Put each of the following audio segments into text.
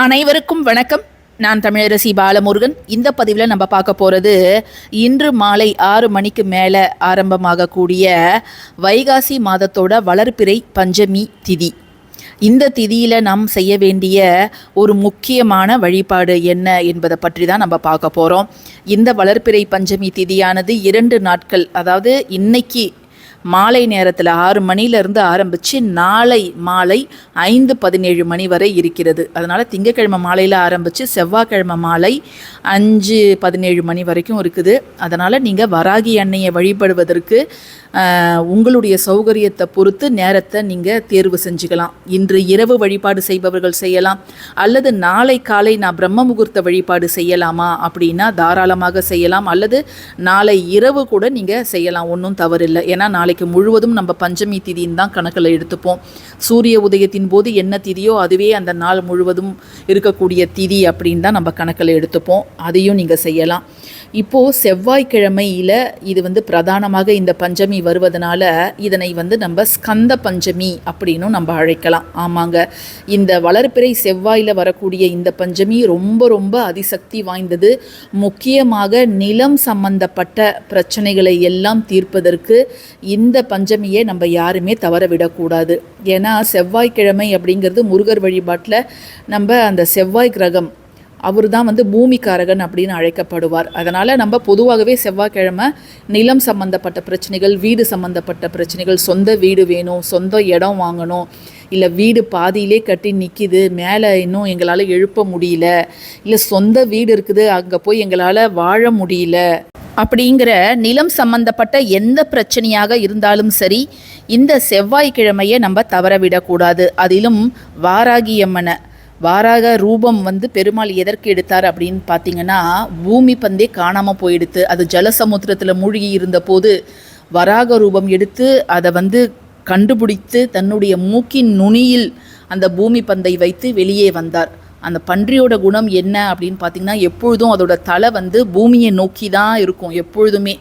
அனைவருக்கும் வணக்கம். நான் தமிழரசி பாலமுருகன். இந்த பதிவில் நம்ம பார்க்க போகிறது இன்று மாலை ஆறு மணிக்கு மேலே ஆரம்பமாகக்கூடிய வைகாசி மாதத்தோட வளர்பிறை பஞ்சமி திதி. இந்த திதியில் நாம் செய்ய வேண்டிய ஒரு முக்கியமான வழிபாடு என்ன என்பதை பற்றி தான் நம்ம பார்க்க போகிறோம் இந்த வளர்பிறை பஞ்சமி திதியானது இரண்டு நாட்கள் அதாவது இன்னைக்கு மாலை நேரத்தில் ஆறு மணிலேருந்து ஆரம்பித்து நாளை மாலை ஐந்து பதினேழு மணி வரை இருக்கிறது. அதனால் திங்கக்கிழமை மாலையில் ஆரம்பித்து செவ்வாய்க்கிழமை மாலை அஞ்சு பதினேழு மணி வரைக்கும் இருக்குது. அதனால் நீங்கள் வராகி அன்னையை வழிபடுவதற்கு உங்களுடைய சௌகரியத்தை பொறுத்து நேரத்தை நீங்கள் தேர்வு செஞ்சுக்கலாம். இன்று இரவு வழிபாடு செய்பவர்கள் செய்யலாம். அல்லது நாளை காலை நான் பிரம்ம முகூர்த்த வழிபாடு செய்யலாமா அப்படின்னா தாராளமாக செய்யலாம். அல்லது நாளை இரவு கூட நீங்கள் செய்யலாம். ஒன்றும் தவறில்லை. ஏன்னா நாளை நாளைக்கு முழுவதும் நம்ம பஞ்சமி திதின்னு தான் கணக்கில் எடுத்துப்போம். சூரிய உதயத்தின் போது என்ன திதியோ அதுவே அந்த நாள் முழுவதும் இருக்கக்கூடிய திதி அப்படின்னு தான் நம்ம கணக்கில் எடுத்துப்போம். அதையும் நீங்கள் செய்யலாம். இப்போது செவ்வாய்க்கிழமையில் இது வந்து பிரதானமாக இந்த பஞ்சமி வருவதனால இதனை வந்து நம்ம ஸ்கந்த பஞ்சமி அப்படின்னும் நம்ம அழைக்கலாம். ஆமாங்க. இந்த வளர்ப்பிறை செவ்வாயில் வரக்கூடிய இந்த பஞ்சமி ரொம்ப ரொம்ப அதிசக்தி வாய்ந்தது. முக்கியமாக நிலம் சம்பந்தப்பட்ட பிரச்சனைகளை எல்லாம் தீர்ப்பதற்கு இந்த பஞ்சமியை நம்ம யாருமே தவற விடக்கூடாது. ஏன்னா செவ்வாய்க்கிழமை அப்படிங்கிறது முருகர் வழிபாட்டில் நம்ம அந்த செவ்வாய் கிரகம் அவர் தான் வந்து பூமிக்காரகன் அப்படின்னு அழைக்கப்படுவார். அதனால் நம்ம பொதுவாகவே செவ்வாய்க்கிழமை நிலம் சம்மந்தப்பட்ட பிரச்சனைகள் வீடு சம்மந்தப்பட்ட பிரச்சனைகள் சொந்த வீடு வேணும் சொந்த இடம் வாங்கணும் இல்லை வீடு பாதியிலே கட்டி நிற்கிது மேலே இன்னும் எங்களால் எழுப்ப முடியல இல்லை சொந்த வீடு இருக்குது அங்கே போய் எங்களால் வாழ முடியல அப்படிங்கிற நிலம் சம்பந்தப்பட்ட எந்த பிரச்சனையாக இருந்தாலும் சரி இந்த செவ்வாய்க்கிழமையை நம்ம தவற விடக்கூடாது அதிலும் வாராகியம்மனை வாராக ரூபம் வந்து பெருமாள் எதற்கு எடுத்தார் அப்படின்னு பார்த்தீங்கன்னா பூமி பந்தே காணாமல் போயிடுத்து அது ஜலசமுத்திரத்தில் மூழ்கி இருந்தபோது வராக ரூபம் எடுத்து அதை வந்து கண்டுபிடித்து தன்னுடைய மூக்கின் நுனியில் அந்த பூமி பந்தை வைத்து வெளியே வந்தார். அந்த பன்றியோட குணம் என்ன அப்படின்னு பார்த்தீங்கன்னா எப்பொழுதும் அதோட தலை வந்து பூமியை நோக்கி தான் இருக்கும் எப்பொழுதுமே.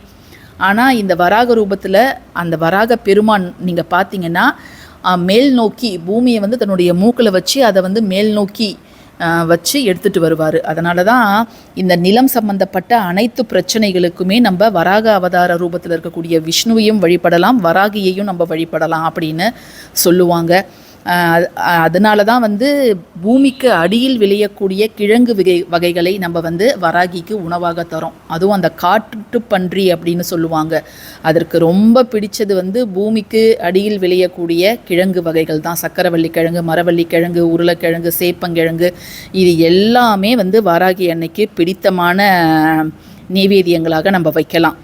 ஆனால் இந்த வராக ரூபத்தில் அந்த வராக பெருமான் நீங்கள் பார்த்தீங்கன்னா மேல் நோக்கி பூமியை வந்து தன்னுடைய மூக்கில் வச்சு அதை வந்து மேல் நோக்கி வச்சு எடுத்துட்டு வருவார். அதனால தான் இந்த நிலம் சம்பந்தப்பட்ட அனைத்து பிரச்சனைகளுக்குமே நம்ம வராக அவதார ரூபத்தில் இருக்கக்கூடிய விஷ்ணுவையும் வழிபடலாம் வராகியையும் நம்ம வழிபடலாம் அப்படின்னு சொல்லுவாங்க. அதனால தான் வந்து பூமிக்கு அடியில் விளையக்கூடிய கிழங்கு வகை வகைகளை நம்ம வந்து வராகிக்கு உணவாக தரோம். அதுவும் அந்த காட்டு பன்றி அப்படின்னு சொல்லுவாங்க. அதற்கு ரொம்ப பிடிச்சது வந்து பூமிக்கு அடியில் விளையக்கூடிய கிழங்கு வகைகள் தான். சக்கரவள்ளி கிழங்கு மரவள்ளி கிழங்கு உருளைக்கிழங்கு சேப்பங்கிழங்கு இது எல்லாமே வந்து வராகி அன்னைக்கு பிடித்தமான நெவேதியங்களாக நம்ம வைக்கலாம்.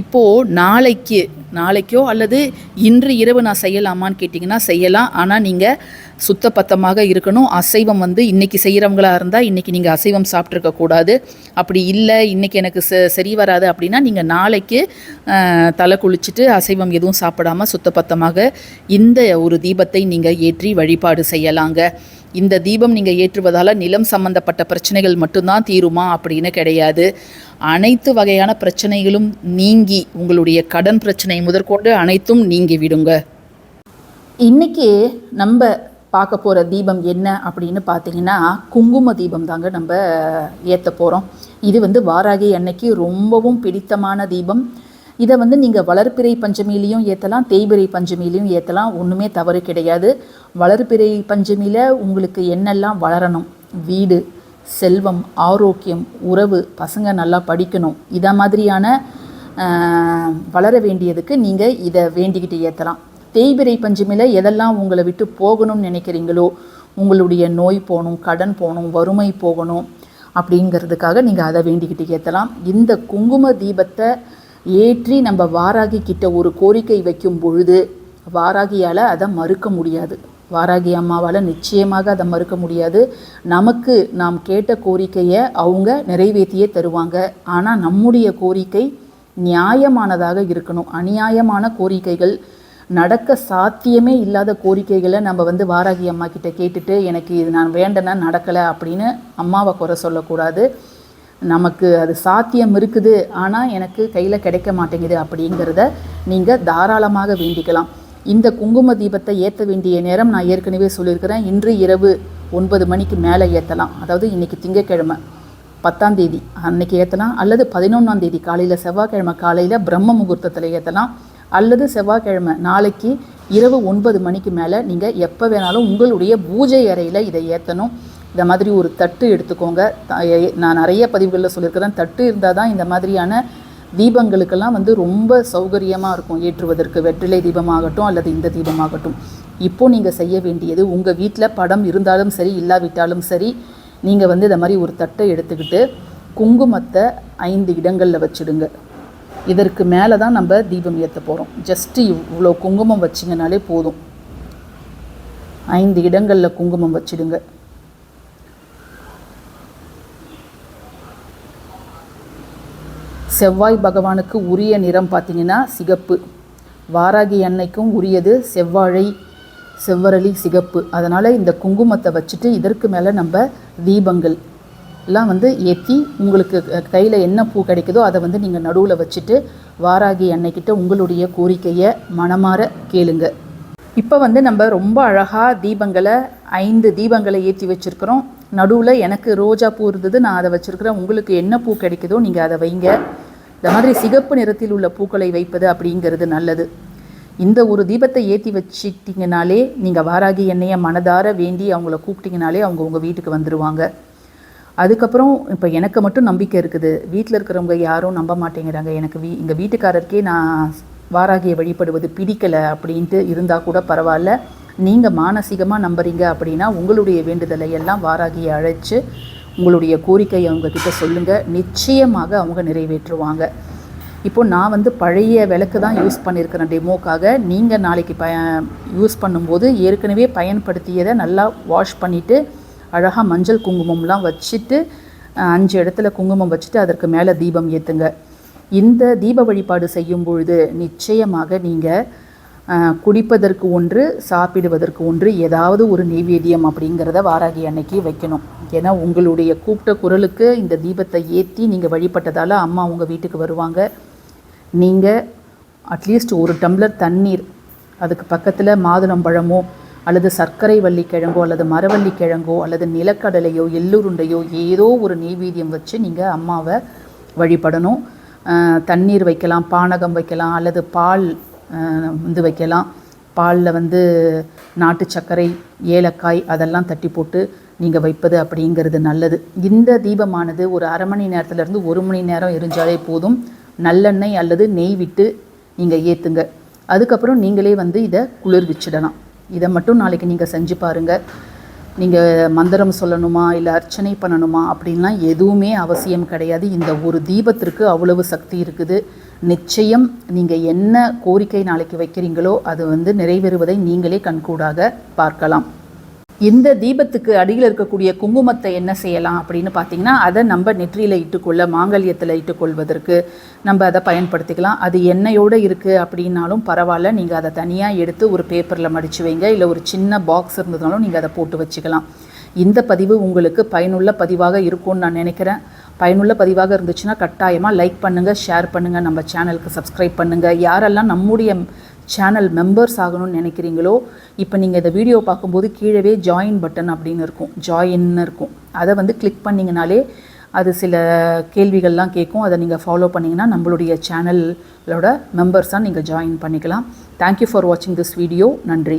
இப்போது நாளைக்கு நாளைக்கோ அல்லது இன்று இரவு நான் செய்யலாமான்னு கேட்டிங்கன்னா செய்யலாம். ஆனால் நீங்கள் சுத்தபத்தமாக இருக்கணும். அசைவம் வந்து இன்றைக்கி செய்கிறவங்களாக இருந்தால் இன்றைக்கி நீங்கள் அசைவம் சாப்பிட்ருக்க கூடாது. அப்படி இல்லை இன்றைக்கி எனக்கு ச சரி வராது அப்படின்னா நீங்கள் நாளைக்கு தலை குளிச்சுட்டு அசைவம் எதுவும் சாப்பிடாம சுத்தபத்தமாக இந்த ஒரு தீபத்தை நீங்கள் ஏற்றி வழிபாடு செய்யலாங்க. இந்த தீபம் நீங்கள் ஏற்றுவதால் நிலம் சம்பந்தப்பட்ட பிரச்சனைகள் மட்டும்தான் தீருமா அப்படின்னு கிடையாது. அனைத்து வகையான பிரச்சனைகளும் நீங்கி உங்களுடைய கடன் பிரச்சனை முதற்கொண்டு அனைத்தும் நீங்கி விடுங்க. இன்னைக்கு நம்ம பார்க்க போகிற தீபம் என்ன அப்படின்னு பார்த்தீங்கன்னா குங்கும தீபம் தாங்க நம்ம ஏற்ற போகிறோம் இது வந்து வாராகி அன்னைக்கு ரொம்பவும் பிடித்தமான தீபம். இதை வந்து நீங்கள் வளர்ப்பிறை பஞ்சமிலையும் ஏற்றலாம் தேய்பிறை பஞ்சமிலையும் ஏற்றலாம் ஒன்றுமே தவறு கிடையாது. வளர்பிறை பஞ்சமியில் உங்களுக்கு என்னெல்லாம் வளரணும்? வீடு செல்வம் ஆரோக்கியம் உறவு பசங்க நல்லா படிக்கணும். இதை மாதிரியான வளர வேண்டியதுக்கு நீங்கள் இதை வேண்டிக்கிட்டு ஏற்றலாம் தேய்பிறை பஞ்சமியில் எதெல்லாம் உங்களை விட்டு போகணும்னு நினைக்கிறீங்களோ உங்களுடைய நோய் போகணும் கடன் போகணும் வறுமை போகணும் அப்படிங்கிறதுக்காக நீங்கள் அதை வேண்டிக்கிட்டு ஏற்றலாம் இந்த குங்கும தீபத்தை ஏற்றி நம்ம வாராகி கிட்ட ஒரு கோரிக்கை வைக்கும் பொழுது வாராகியால் அதை மறுக்க முடியாது. வாராகி அம்மாவால் நிச்சயமாக அதை மறுக்க முடியாது. நமக்கு நாம் கேட்ட கோரிக்கையை அவங்க நிறைவேற்றியே தருவாங்க. ஆனால் நம்முடைய கோரிக்கை நியாயமானதாக இருக்கணும். அநியாயமான கோரிக்கைகள் நடக்க சாத்தியமே இல்லாத கோரிக்கைகளை நம்ம வந்து வாராகி அம்மா கிட்ட கேட்டுட்டு எனக்கு இது நான் வேண்டனா நடக்கலை அப்படின்னு அம்மாவை குறை சொல்லக்கூடாது. நமக்கு அது சாத்தியம் இருக்குது ஆனால் எனக்கு கையில் கிடைக்க மாட்டேங்குது அப்படிங்கிறத நீங்கள் தாராளமாக வேண்டிக்கலாம். இந்த குங்கும தீபத்தை ஏற்ற வேண்டிய நேரம் நான் ஏற்கனவே சொல்லியிருக்கிறேன். இன்று இரவு ஒன்பது மணிக்கு மேலே ஏற்றலாம் அதாவது இன்றைக்கி திங்கக்கிழமை பத்தாம் தேதி அன்னைக்கு ஏற்றலாம் அல்லது பதினொன்றாம் தேதி காலையில் செவ்வாய்க்கிழமை காலையில் பிரம்ம முகூர்த்தத்தில் ஏற்றலாம் அல்லது செவ்வாய்க்கிழமை நாளைக்கு இரவு ஒன்பது மணிக்கு மேலே நீங்கள் எப்போ வேணாலும் உங்களுடைய பூஜை அறையில் இதை ஏற்றணும் இந்த மாதிரி ஒரு தட்டு எடுத்துக்கோங்க. நான் நிறைய பதிவுகளில் சொல்லியிருக்கிறேன். தட்டு இருந்தால் தான் இந்த மாதிரியான தீபங்களுக்கெல்லாம் வந்து ரொம்ப சௌகரியமாக இருக்கும். ஏற்றுவதற்கு வெற்றிலை தீபமாகட்டும் அல்லது இந்த தீபமாகட்டும். இப்போது நீங்கள் செய்ய வேண்டியது உங்கள் வீட்டில் படம் இருந்தாலும் சரி இல்லாவிட்டாலும் சரி நீங்கள் வந்து இந்த மாதிரி ஒரு தட்டை எடுத்துக்கிட்டு குங்குமத்தை ஐந்து இடங்களில் வச்சுடுங்க. இதற்கு மேலே தான் நம்ம தீபம் ஏற்ற போகிறோம் ஜஸ்ட்டு இவ்வளோ குங்குமம் வச்சிங்கனாலே போதும். ஐந்து இடங்களில் குங்குமம் வச்சுடுங்க. செவ்வாய் பகவானுக்கு உரிய நிறம் பார்த்தீங்கன்னா சிகப்பு. வாராகி அன்னைக்கும் உரியது செவ்வாழை செவ்வரளி சிகப்பு. அதனால் இந்த குங்குமத்தை வச்சுட்டு இதற்கு மேலே நம்ம தீபங்கள் எல்லாம் வந்து ஏற்றி உங்களுக்கு கையில் என்ன பூ கிடைக்குதோ அதை வந்து நீங்கள் நடுவில் வச்சுட்டு வாராகி அன்னைக்கிட்ட உங்களுடைய கோரிக்கையை மனமாற கேளுங்க. இப்போ வந்து நம்ம ரொம்ப அழகாக தீபங்களை ஐந்து தீபங்களை ஏற்றி வச்சுருக்கிறோம். நடுவில் எனக்கு ரோஜா பூ இருந்தது நான் அதை வச்சுருக்கிறேன். உங்களுக்கு என்ன பூ கிடைக்குதோ நீங்கள் அதை வைங்க. இந்த மாதிரி சிகப்பு நிறத்தில் உள்ள பூக்களை வைப்பது அப்படிங்கிறது நல்லது. இந்த ஒரு தீபத்தை ஏற்றி வச்சிட்டிங்கனாலே நீங்கள் வாராகி எண்ணெயை மனதார வேண்டி அவங்கள கூப்பிட்டிங்கனாலே அவங்க உங்கள் வீட்டுக்கு வந்துடுவாங்க அதுக்கப்புறம் இப்போ எனக்கு மட்டும் நம்பிக்கை இருக்குது. வீட்டில் இருக்கிறவங்க யாரும் நம்ப மாட்டேங்கிறாங்க. எனக்கு வீ எங்கள் வீட்டுக்காரருக்கே நான் வாராகியை வழிபடுவது பிடிக்கலை அப்படின்ட்டு இருந்தால் கூட பரவாயில்ல. நீங்கள் மானசீகமாக நம்புறீங்க அப்படின்னா உங்களுடைய வேண்டுதலை எல்லாம் வாராகியை அழைச்சி உங்களுடைய கோரிக்கையை அவங்க கிட்ட சொல்லுங்கள் நிச்சயமாக அவங்க நிறைவேற்றுவாங்க. இப்போ நான் வந்து பழைய விளக்கு தான் யூஸ் பண்ணியிருக்கிறேன் டெமோக்காக நீங்கள் நாளைக்கு பய யூஸ் பண்ணும்போது ஏற்கனவே பயன்படுத்தியதை நல்லா வாஷ் பண்ணிவிட்டு அழகாக மஞ்சள் குங்குமம்லாம் வச்சுட்டு அஞ்சு இடத்துல குங்குமம் வச்சுட்டு அதற்கு மேலே தீபம் ஏற்றுங்க இந்த தீப வழிபாடு செய்யும் பொழுது நிச்சயமாக நீங்கள் குடிப்பதற்கு ஒன்று சாப்பிடுவதற்கு ஒன்று ஏதாவது ஒரு நெய்வேத்தியம் அப்படிங்கிறத வாராகி அன்னைக்கு வைக்கணும். ஏன்னா உங்களுடைய கூப்பிட்ட குரலுக்கு இந்த தீபத்தை ஏற்றி நீங்கள் வழிபட்டதால் அம்மா உங்கள் வீட்டுக்கு வருவாங்க. நீங்கள் அட்லீஸ்ட் ஒரு டம்ளர் தண்ணீர் அதுக்கு பக்கத்தில் மாதுளம்பழமோ அல்லது சர்க்கரை வள்ளி கிழங்கோ அல்லது மரவள்ளி கிழங்கோ அல்லது நிலக்கடலையோ எள்ளுருண்டையோ ஏதோ ஒரு நெய்வேத்தியம் வச்சு நீங்கள் அம்மாவை வழிபடணும். தண்ணீர் வைக்கலாம் பானகம் வைக்கலாம் அல்லது பால் வந்து வைக்கலாம். பாலில் வந்து நாட்டு சர்க்கரை ஏலக்காய் அதெல்லாம் தட்டி போட்டு நீங்கள் வைப்பது அப்படிங்கிறது நல்லது. இந்த தீபமானது ஒரு அரை மணி நேரத்துலேருந்து ஒரு மணி நேரம் எரிஞ்சாலே போதும். நல்லெண்ணெய் அல்லது நெய் விட்டு நீங்கள் ஏற்றுங்க அதுக்கப்புறம் நீங்களே வந்து இதை குளிர்விச்சிடலாம் இதை மட்டும் நாளைக்கு நீங்கள் செஞ்சு பாருங்கள் நீங்கள் மந்திரம் சொல்லணுமா இல்லை அர்ச்சனை பண்ணணுமா அப்படின்லாம் எதுவுமே அவசியம் கிடையாது. இந்த ஒரு தீபத்திற்கு அவ்வளவு சக்தி இருக்குது. நிச்சயம் நீங்கள் என்ன கோரிக்கை நாளைக்கு வைக்கிறீங்களோ அது வந்து நிறைவேறுவதை நீங்களே கண்கூடாக பார்க்கலாம். இந்த தீபத்துக்கு அடியில் இருக்கக்கூடிய குங்குமத்தை என்ன செய்யலாம் அப்படின்னு பார்த்தீங்கன்னா அதை நம்ம நெற்றியில் இட்டுக்கொள்ள மாங்கல்யத்தில் இட்டுக்கொள்வதற்கு நம்ம அதை பயன்படுத்திக்கலாம். அது எண்ணெயோடு இருக்குது அப்படின்னாலும் பரவாயில்ல. நீங்கள் அதை தனியாக எடுத்து ஒரு பேப்பரில் மடித்து வைங்க. இல்லை ஒரு சின்ன பாக்ஸ் இருந்ததுனாலும் நீங்கள் அதை போட்டு வச்சுக்கலாம். இந்த பதிவு உங்களுக்கு பயனுள்ள பதிவாக இருக்கும்னு நான் நினைக்கிறேன். பயனுள்ள பதிவாக இருந்துச்சுன்னா கட்டாயமாக லைக் பண்ணுங்கள் ஷேர் பண்ணுங்கள் நம்ம சேனலுக்கு சப்ஸ்கிரைப் பண்ணுங்கள் யாரெல்லாம் நம்முடைய சேனல் மெம்பர்ஸ் ஆகணும்னு நினைக்கிறீங்களோ இப்போ நீங்கள் இந்த வீடியோ பார்க்கும்போது கீழே ஜாயின் பட்டன் அப்படின்னு இருக்கும். ஜாயின்னு இருக்கும். அதை வந்து கிளிக் பண்ணிங்கனாலே அது சில கேள்விகள்லாம் கேட்கும். அதை நீங்கள் ஃபாலோ பண்ணிங்கன்னா நம்மளுடைய சேனலோட மெம்பர்ஸாக நீங்கள் ஜாயின் பண்ணிக்கலாம். தேங்க்யூ ஃபார் வாட்சிங் திஸ் வீடியோ நன்றி.